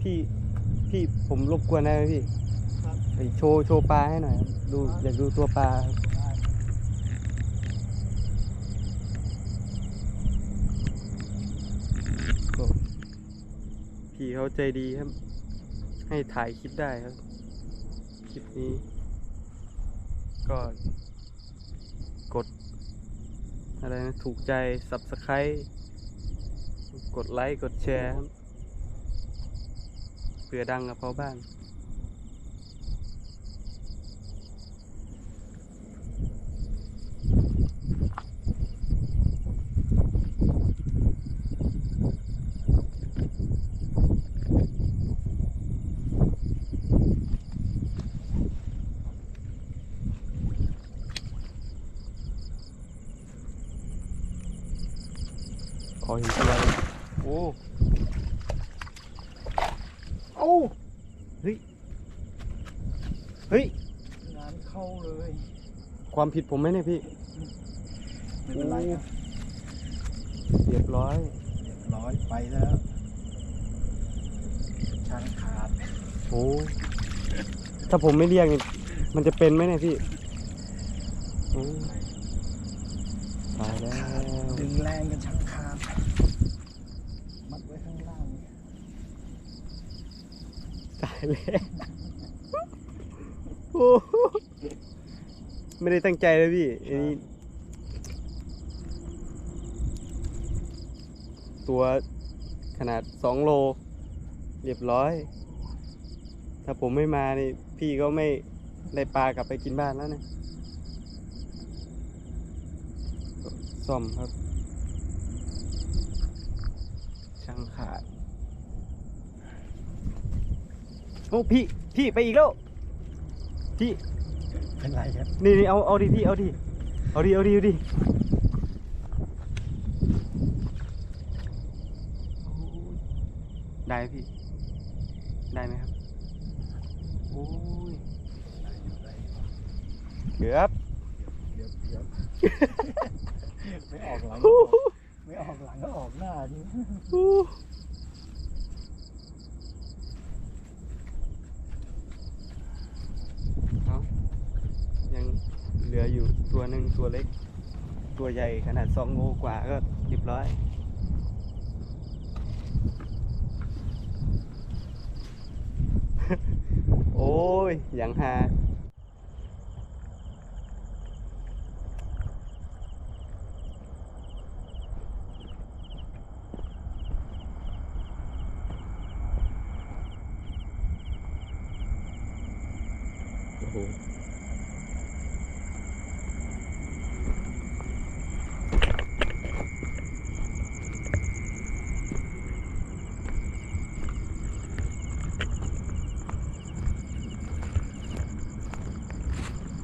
พี่พี่ผมรบกวนได้ไหมพี่ครับ ไปโชว์โชว์ปลาให้หน่อยครับดูอยากดูตัวปลาครับได้ก็พี่เขาใจดีครับ ให้ถ่ายคลิปได้ครับ คลิปนี้ ก็ กด อะไรนะ ถูกใจ subscribe กดไลค์ กดแชร์ครับ เผื่อดังกับเขาบ้านขอเห็นตัวเลยโอ้โอ้เฮ้ย เฮ้ย งานเข้าเลย ความผิดผมไหมเนี่ยพี่ไม่เป็นไรครับเรียบร้อยเรียบร้อยไปแล้วช่างขาดโอ้ถ้าผมไม่เรียกนี่มันจะเป็นไหมเนี่ยพี่โอ้ตายแล้ว ดึงแรงกันช่างขาดมัดไว้ข้างล่างนี่ตายแล้วโอ้โห ไม่ได้ตั้งใจเลยพี่อันนี้ตัวขนาดสองโล เรียบร้อย ถ้าผมไม่มานี่พี่ก็ไม่ได้ปลากลับไปกินบ้านแล้วเนี่ยก็ซ่อมครับ ช่างขาด โอ้พี่ พี่ไปอีกแล้ว พี่ เป็นไรครับ นี่นี่เอาเอาดีพี่เอาดีเอาดีเอาดีเอาดีได้ไหมพี่ ได้ไหมครับ โอ้ยเกือบ เดี๋ยวเดี๋ยวไม่ออกหลัง ฮู้ ไม่ออกหลังก็ออกหน้านี่ ฮู้เอายัง เหลืออยู่ตัวหนึ่งตัวเล็ก ตัวใหญ่ขนาดสองโลกว่าก็เรียบร้อย โอ้ยอย่างหา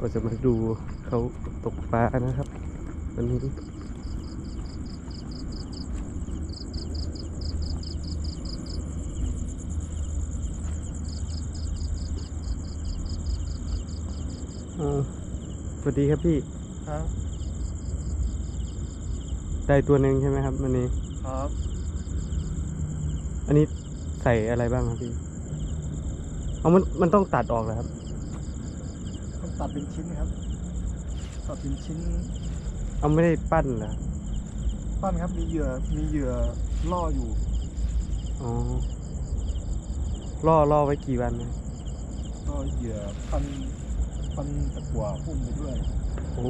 ก็จะมาดูเขาตกปลานะครับ วันนี้อ่าสวัสดีครับพี่ ครับ ได้ตัวหนึ่งใช่ไหมครับวันนี้ ครับ อันนี้ใส่อะไรบ้างครับพี่ เอามันมันต้องตัดออกเหรอครับ ต้องตัดเป็นชิ้นครับ ตัดเป็นชิ้น เอาไม่ได้ปั้นเหรอปั้นครับ มีเหยื่อ มีเหยื่อล่ออยู่ อ๋อล่อล่อไว้กี่วันนะก็เหยื่อพันพันตะกั่วพุ่มไปด้วย โอ้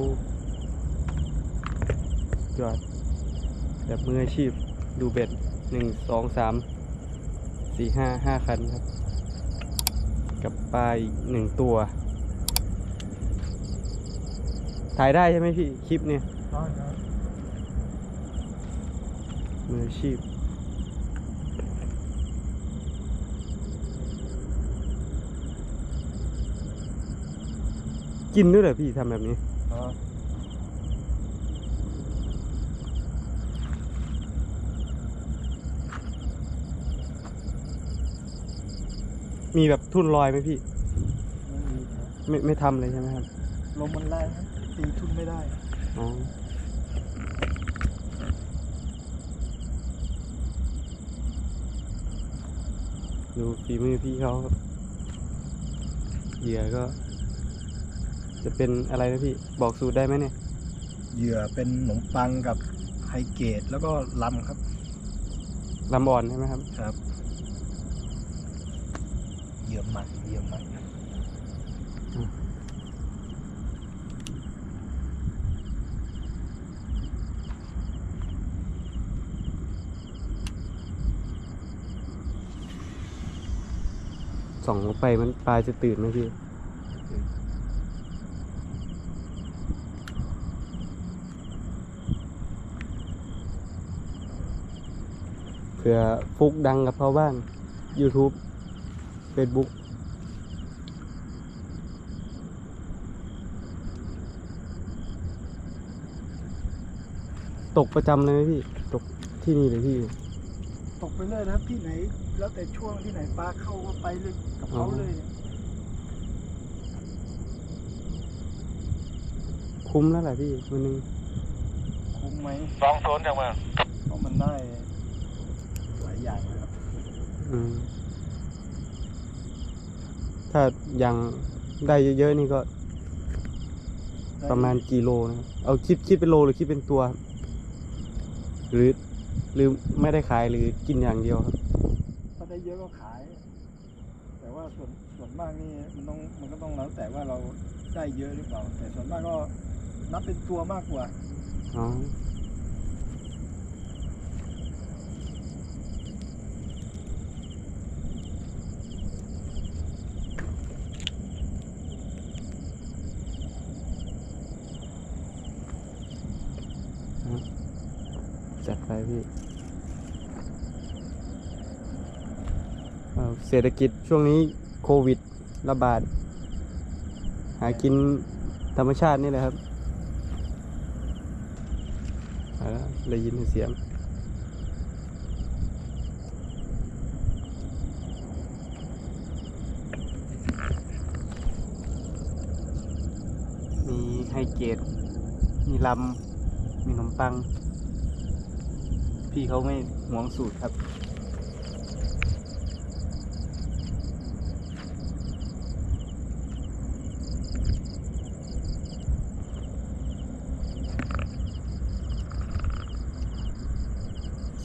ยอด แบบมืออาชีพดูเบ็ดหนึ่งสองสามสี่ห้าห้าคันครับ กับปลาอีกหนึ่งตัว ถ่ายได้ใช่ไหมพี่ คลิปเนี่ยได้ครับมืออาชีพกินด้วยเหรอพี่ทำแบบนี้ครับมีแบบทุ่นลอยไหมพี่ไม่มีครับไม่ไม่ทำเลยใช่ไหมครับ ลมมันแรงครับ ตีทุนไม่ได้อ๋อดูฝีมือพี่เขาครับเหยื่อก็ จะเป็นอะไรนะพี่ บอกสูตรได้ไหมเนี่ย เหยื่อเป็นขนมปังกับไฮเกตแล้วก็ลำครับลำอ่อนใช่ไหมครับ ครับ เหยื่อหมักเหยื่อหมัก ส่องลงไปมันปลาจะตื่นไหมพี่เผื่อฟุกดังกับเขาบ้าง YouTube Facebook ตกประจำเลยไหมพี่ ตกที่นี่เลยพี่ ตกไปเลยนะครับที่ไหน แล้วแต่ช่วงที่ไหนปลาเข้าก็ไปเลยกับเขาเลยเนี่ยคุ้มแล้วแหละพี่วันหนึงคุ้มไหมสองศูนย์จากเมืองเพราะมันได้หลายอย่างนะครับอืมถ้ายังได้เยอะๆนี่ก็ได้ประมาณกิโลนะครับเอาคิดคิดเป็นโลหรือคิดเป็นตัวครับหรือหรือไม่ได้ขายหรือกินอย่างเดียวครับถ้าได้เยอะก็ขาย แต่ว่าส่วนส่วนมากนี่มันต้องมันก็ต้องแล้วแต่ว่าเราได้เยอะหรือเปล่า แต่ส่วนมากก็นับเป็นตัวมากกว่าอ๋อจัดไปพี่ เศรษฐกิจช่วงนี้โควิดระบาด หากินธรรมชาตินี่แหละครับอะได้ยินเสียง มีไฮเกต มีลำ มีขนมปัง พี่เขาไม่หวงสูตรครับ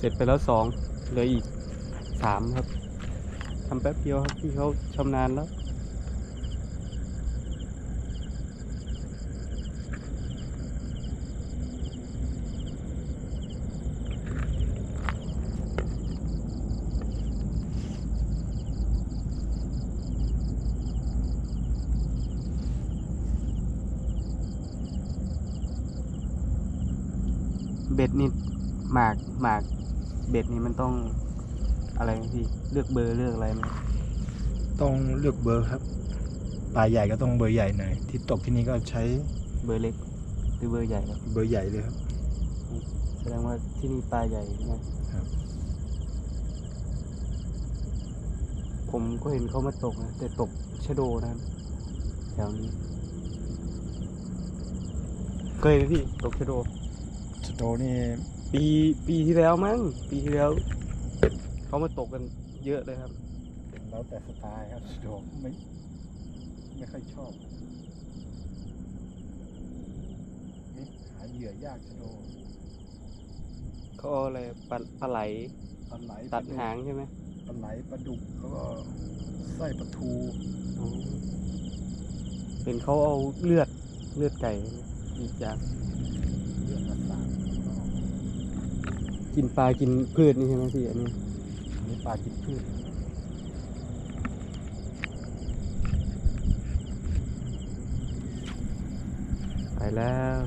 เสร็จไปแล้วสองเหลืออีกสามครับทำแป๊บเดียวครับพี่เขาชำนาญแล้ว เบ็ดนี่หมากหมาก เบ็ดนี่มันต้องอะไรไหมพี่เลือกเบอร์เลือกอะไรไหมต้องเลือกเบอร์ครับปลาใหญ่ก็ต้องเบอร์ใหญ่หน่อยที่ตกที่นี่ก็ใช้เบอร์เล็กหรือเบอร์ใหญ่ครับเบอร์ใหญ่เลยครับ แสดงว่าที่นี่ปลาใหญ่ใช่ไหมครับ ผมก็เห็นเขามาตกนะแต่ตกชะโดนะครับแถวนี้เคยไหมพี่ตกชะโดสโตนี่ ปีปีที่แล้วมั้งปีที่แล้วเขามาตกกันเยอะเลยครับ แล้วแต่สไตล์ครับสโตไม่ไม่ค่อยชอบนี่หาเหยื่อยากสโตเขาเอาอะไรปลาปลาไหลปลาไหลตัดปลดุกหางใช่ไหมปลาไหลปลาดุกแล้วก็ไส้ปลาทูอ๋อเป็นเขาเอาเลือดเลือดไก่อีกอย่างเลือดมาสาม กินปลากินพืชนี่ใช่ไหมพี่อันนี้อันนี้ปลากินพืชไปแล้ว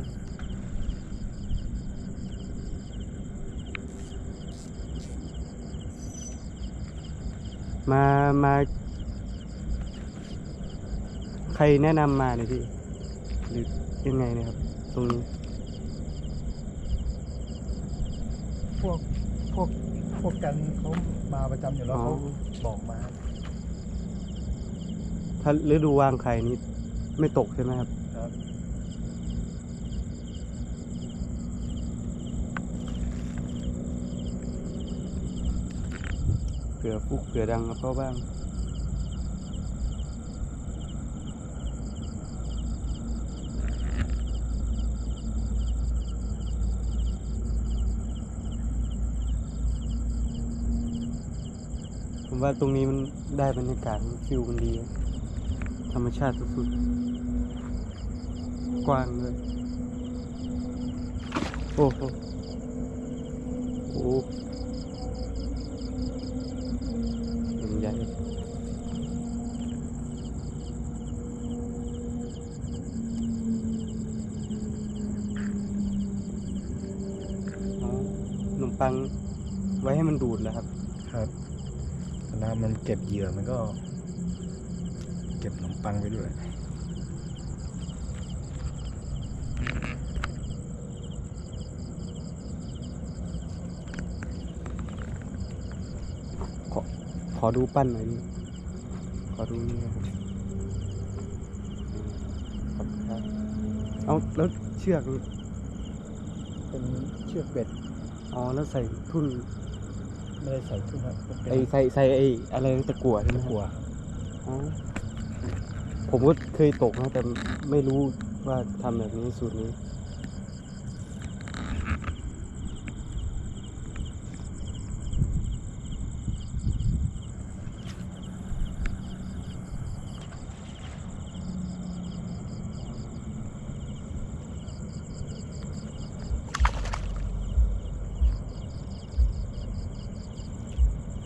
มา มา ใครแนะนำมาเนี่ยพี่ หรือยังไงเนะครับ ตรงนี้ พวก พวกพวกกันเขามาประจำอยู่แล้วอ๋อ เขาบอกมา ถ้าฤดูวางไข่นี้ไม่ตกใช่ไหมครับ ครับผื่อฟุกเผื่อดังกับเขาบ้าง ว่าตรงนี้มันได้บรรยากาศมันฟิลมันดี ธรรมชาติสุดๆ กว้างเลย โอ้โหโอ้ยังใหญ่อ๋อขนมปังไว้ให้มันดูดแล้วครับ มันเก็บเหยื่อมันก็ เก็บขนมปังไปด้วยขอดูปั้นหน่อยดิขอดูนี่นะครับขอบคุณครับเอาแล้วเชือกนี่เป็นเชือกเบ็ด อ๋อ แล้วใส่ทุ่น ไม่ได้ใส่ทุ่นครับเป็นไอใส่ใส่ไออะไรนะตะกั่วใช่ไหมตะครับกั่วอ๋อผมก็เคยตกนะแต่ไม่รู้ว่าทำแบบนี้สูตรนี้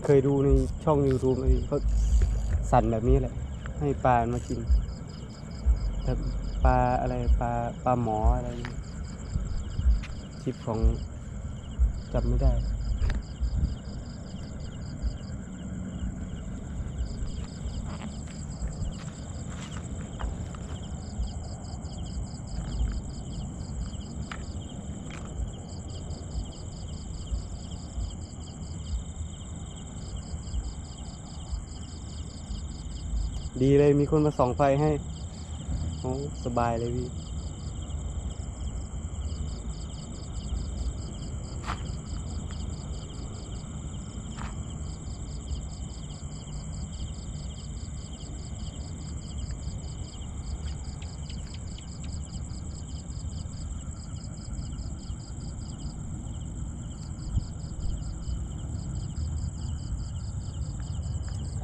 เคยดูในช่อง YouTube เลยก็สั่นแบบนี้แหละ ให้ปลามากินแต่ปลาอะไรปลาปลาหมออะไรคลิปของจำไม่ได้ ดีเลยมีคนมาส่องไฟให้โอ้สบายเลยพี่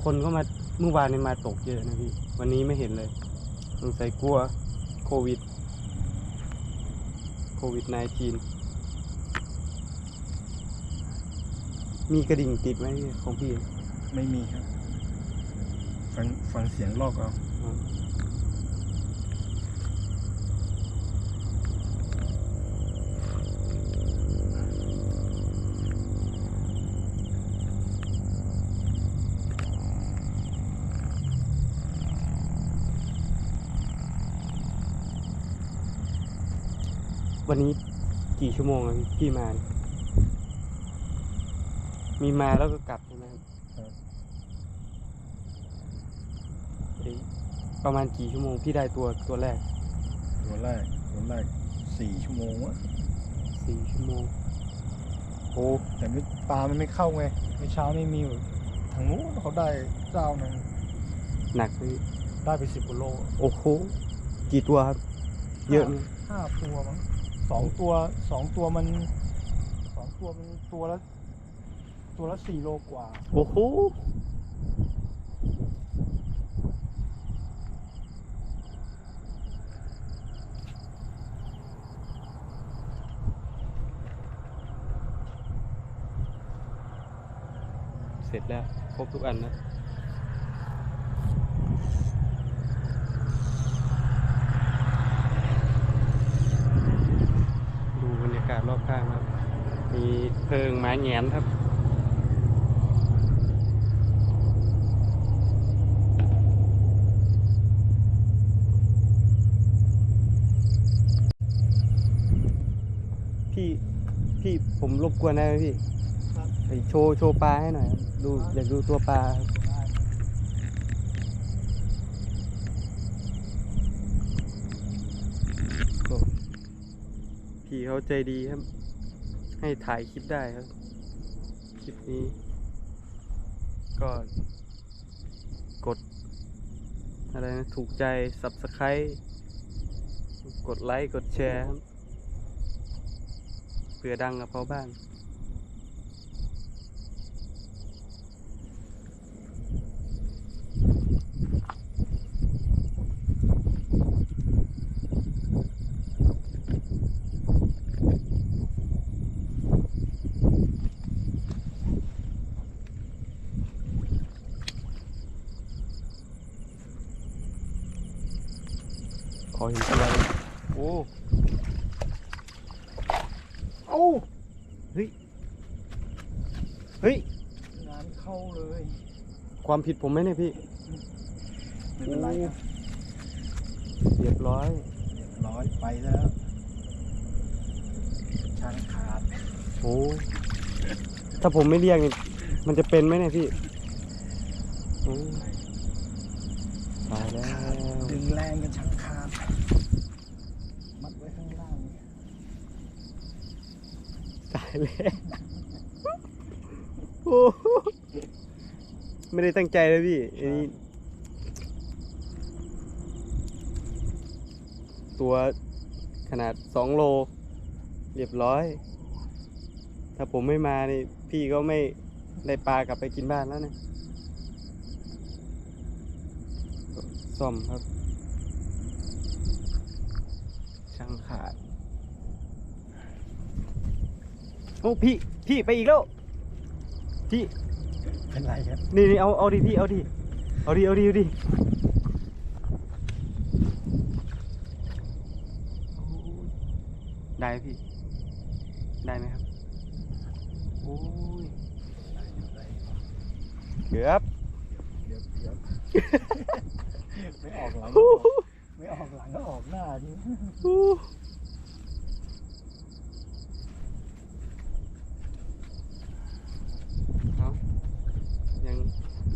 คนก็มา เมื่อวานนี้มาตกเยอะนะพี่ วันนี้ไม่เห็นเลยสงสัยกลัวโควิด โควิด -19 มีกระดิ่งติดไหมพี่ของพี่ ไม่มีครับ ฟังฟังเสียงลอกเอา อ๋อ วันนี้กี่ชั่วโมงอะพี่พี่มาเนี่ยมีมาแล้วก็กลับใช่ไหมครับครับเอ้ยประมาณกี่ชั่วโมงพี่ได้ตัวตัวแรกตัวแรกตัวแรกสี่ชั่วโมงวะสี่ชั่วโมงโอ้แต่ไม่ปลามันไม่เข้าไงเมื่อเช้านี่มีอยู่ทางนู้นเขาได้เจ้าหนึ่งหนักเลยได้ไปสิบกิโลโอ้โหกี่ตัวครับ เยอะไหม ห้าตัวมั้ง สองตัวสองตัวมันสองตัวมันตัวละตัวละสี่โลกว่า โอ้โหเสร็จแล้ว ครบทุกอันนะ ดูบรรยากาศรอบข้างครับ มีเพลิงไม้แงนครับพี่พี่ผมรบกวนได้ไหมพี่ครับไปโชว์โชว์ปลาให้หน่อยครับดูอยากดูตัวปลาครับโอ้พี่เขาใจดีครับ ให้ถ่ายคลิปได้ครับ คลิปนี้ ก็ กด อะไรนะ ถูกใจ subscribe กดไลค์ กดแชร์เพื่อดังกับเขาบ้าง ขอเห็นอะไรโอ้ เอ้า เฮ้ย เฮ้ย งานเข้าเลย ความผิดผมไหมเนี่ยพี่ไม่เป็นไรครับเรียบร้อย เรียบร้อยไปแล้วช่างขาดโอ้ถ้าผมไม่เรียกนี่มันจะเป็นไหมเนี่ยพี่โอ้ตายแล้ว ดึงแรงกันช่างขาดมัดไว้ข้างล่างเนี่ยตายแล้วโอ้ ไม่ได้ตั้งใจเลยพี่อันนี้ตัวขนาดสองโล เรียบร้อย ถ้าผมไม่มานี่พี่ก็ไม่ได้ปลากลับไปกินบ้านแล้วเนี่ยซ่อมครับ ช่างขาด โอ้พี่ พี่ไปอีกแล้ว พี่ เป็นไรครับนี่นี่เอาเอาดิพี่เอาดิเอาดิเอาดิเอาดิโอ้ยได้ไหมพี่ ได้ไหมครับ โอ้ยเกือบเดี๋ยวเดี๋ยวไม่ออกหลังก็ออกไม่ออกหลังก็ออกหน้าดิ เอายัง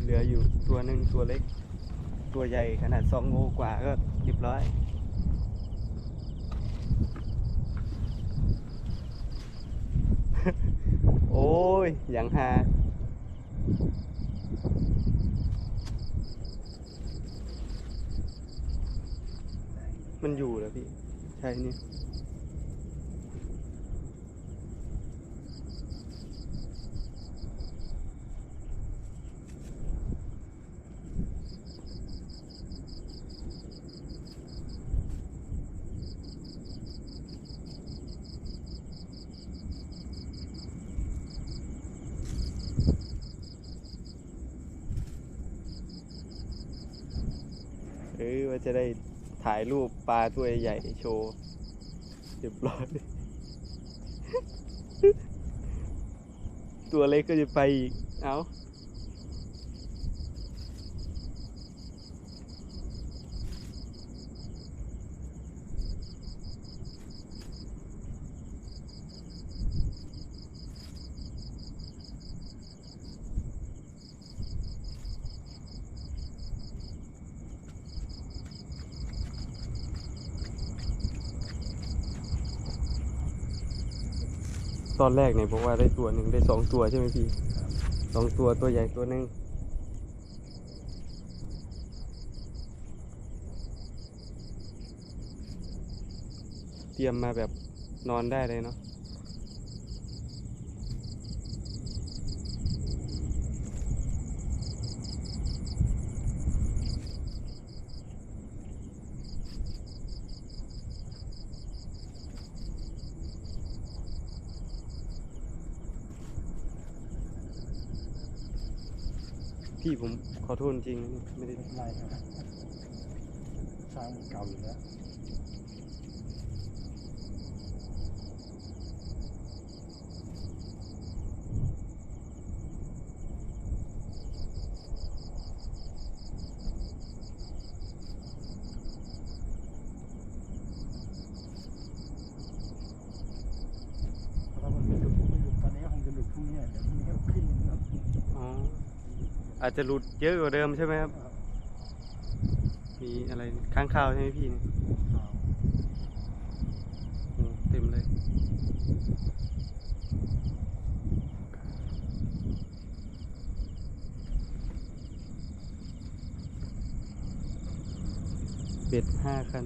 เหลืออยู่ ตัวเล็ก ตัวใหญ่ขนาดสองโลกว่าก็เรียบร้อย โอ้ย อย่างฮามันอยู่แล้วพี่ ใช่นี่ จะได้ถ่ายรูปปลาตัวใหญ่โชว์เรียบร้อย ตัวเล็กก็จะไปอีก เอา ตอนแรกเนี่ยบอกว่าได้ตัวหนึ่งได้สองตัวใช่ไหมพี่สองตัวตัวใหญ่ตัวหนึ่งเตรียมมาแบบนอนได้เลยเนาะ พี่ผมขอโทษจริงนะไม่ได้ไม่เป็นไรครับสร้างมันเก่าอยู่แล้วถ้ามันไม่หลุดไม่หลุดตอนนี้ก็คงจะหลุดพรุ่งนี้เดี๋ยวพรุ่งนี้ก็ขึ้นนะครับอ๋อ อาจจะหลุดเยอะกว่าเดิมใช่ไหมครับ มีอะไรค้างคาวใช่ไหมพี่เต็มเลย เบ็ดห้าคัน